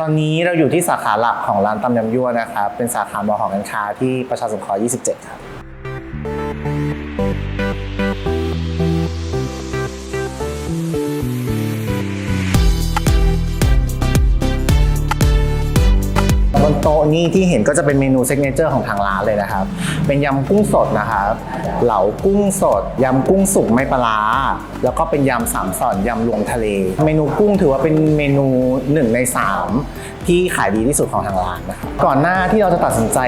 ตอนนี้เราอยู่ที่สาขาหลักของร้านตำยำยั่วนะครับ เป็นสาขามอหอการค้าที่ประชาสงเคราะห์ 27 ครับ นี่ที่เห็นก็จะเป็นเมนูเซ็กเนเจอร์ของทางร้านเลยนะครับ เป็นยำกุ้งสดนะครับเหลากุ้งสดยำกุ้งสุกไม่ปลาแล้วก็เป็นยำสามสอนยำรวมทะเล เมนูกุ้งถือว่าเป็นเมนูหนึ่งในสามที่ขายดีที่สุดของทางร้านนะครับก่อนหน้าที่เราจะตัดสินใจ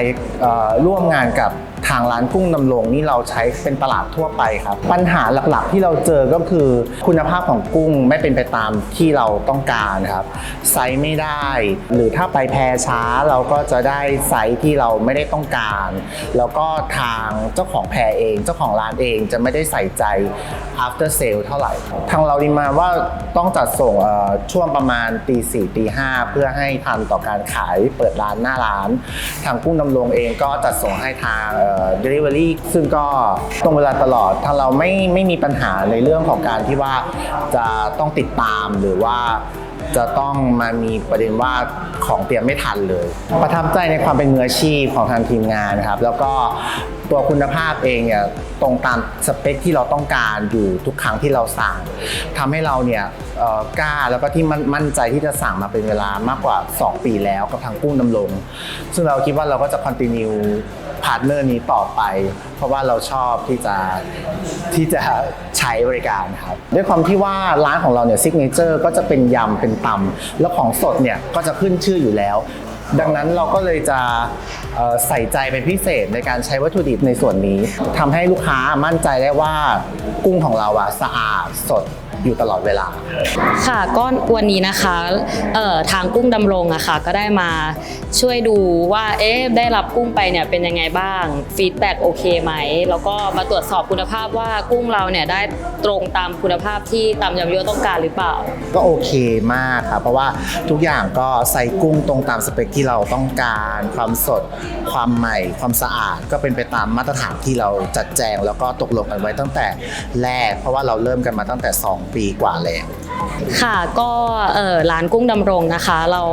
ร่วมงานกับ ทางร้านกุ้งดำรงนี่เราใช้เป็นตลาดทั่วไปครับ ปัญหาหลักๆ ที่เราเจอก็คือคุณภาพของกุ้งไม่เป็นไปตามที่เราต้องการครับไซส์ไม่ได้ หรือถ้าไปแพรช้าเราก็จะได้ไซส์ที่เราไม่ได้ต้องการ แล้วก็ทางเจ้าของแพรเอง เจ้าของร้านเองจะไม่ได้ใส่ใจ after sale เท่าไหร่ ทางเราดีมาว่าต้องจัดส่งช่วงประมาณตีสี่ตีห้าเพื่อให้ทันต่อการขายเปิดร้านหน้าร้าน ทางกุ้งดำรงเองก็จัดส่งให้ทางเ delivery ซึ่งก็ตรงเวลาตลอดทาเราไม่ไม่มีปัญหาในเรื่องของการที่ว่าจะต้องติดตามหรือว่าจะต้องมามีประเด็นว่าของเตรียมไม่ทันเลย ประทับใจในความเป็นมืออาชีพของทางทีมงานครับ แล้วก็ตัวคุณภาพเองเนี่ยตรงตามสเปคที่เราต้องการอยู่ทุกครั้งที่เราสั่งทำให้เราเนี่ยกล้าแล้วก็ที่มั่นมั่นใจที่จะสั่งมาเป็นเวลามากกว่า 2 ปีแล้วกับทางกุ้งดำรงซึ่งเราคิดว่าเราก็จะคอนติเนีย พาร์ทเนอร์นี้ต่อไป เพราะว่าเราชอบที่จะที่จะใช้บริการครับด้วยความที่ว่าร้านของเราเนี่ยซิกเนเจอร์ก็จะเป็นยำเป็นตำแล้วของสดเนี่ยก็จะขึ้นชื่ออยู่แล้ว ดังนั้นเราก็เลยจะใส่ใจเป็นพิเศษในการใช้วัตถุดิบในส่วนนี้ทำให้ลูกค้ามั่นใจได้ว่ากุ้งของเราอะสะอาดสด อยู่ตลอดเวลา ค่ะก็วันนี้นะคะเอ่อทางกุ้งดำรงอะค่ะก็ได้มาช่วยดูว่าเอ๊ะได้รับกุ้งไปเนี่ยเป็นยังไงบ้างฟีดแบ็กโอเคไหม แล้วก็มาตรวจสอบคุณภาพว่ากุ้งเราเนี่ยได้ตรงตามคุณภาพที่ตามยำยั่วต้องการหรือเปล่า ก็โอเคมากครับเพราะว่าทุกอย่างก็ใส่กุ้งตรงตามสเปคที่เราต้องการ ความสด ความใหม่ ความสะอาดก็เป็นไปตามมาตรฐานที่เราจัดแจง แล้วก็ตกลงกันไว้ตั้งแต่แรก เพราะว่าเราเริ่มกันมาตั้งแต่ 2ปีกว่าแล้ว ค่ะก็ร้านกุ้งดำรงนะคะ เรา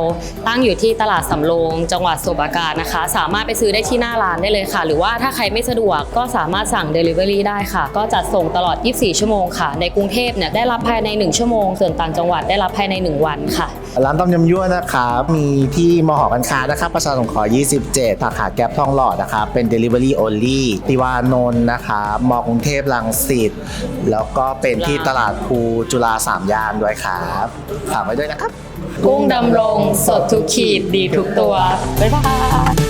ตั้งอยู่ที่ตลาดสำโรงจังหวัดสมุพรปราการนะคะ สามารถไปซื้อได้ที่หน้าร้านได้เลยค่ะ หรือว่าถ้าใครไม่สะดวกก็สามารถสั่ง Delivery ได้ค่ะ ก็จัดส่งตลอด 24 ชั่วโมงค่ะ ในกรุงเทพเนี่ยได้รับภายใน 1 ชั่วโมง ส่วนต่างจังหวัดได้รับภายใน 1 วันค่ะ ร้านต้มยำยั่วนะครับมีที่มหอการค้านะครับประชาสงเคราะห์27สาขาแก๊ปทองหล่อนะครับเป็น Delivery only ติวานนท์นะครับมกรุงเทพลังสิตแล้วก็เป็นที่ตลาดภูจุฬาสามย่านด้วยครับฝากไว้ด้วยนะครับ กุ้งดำรงสดทุกขีดดีทุกตัว บ๊ายบาย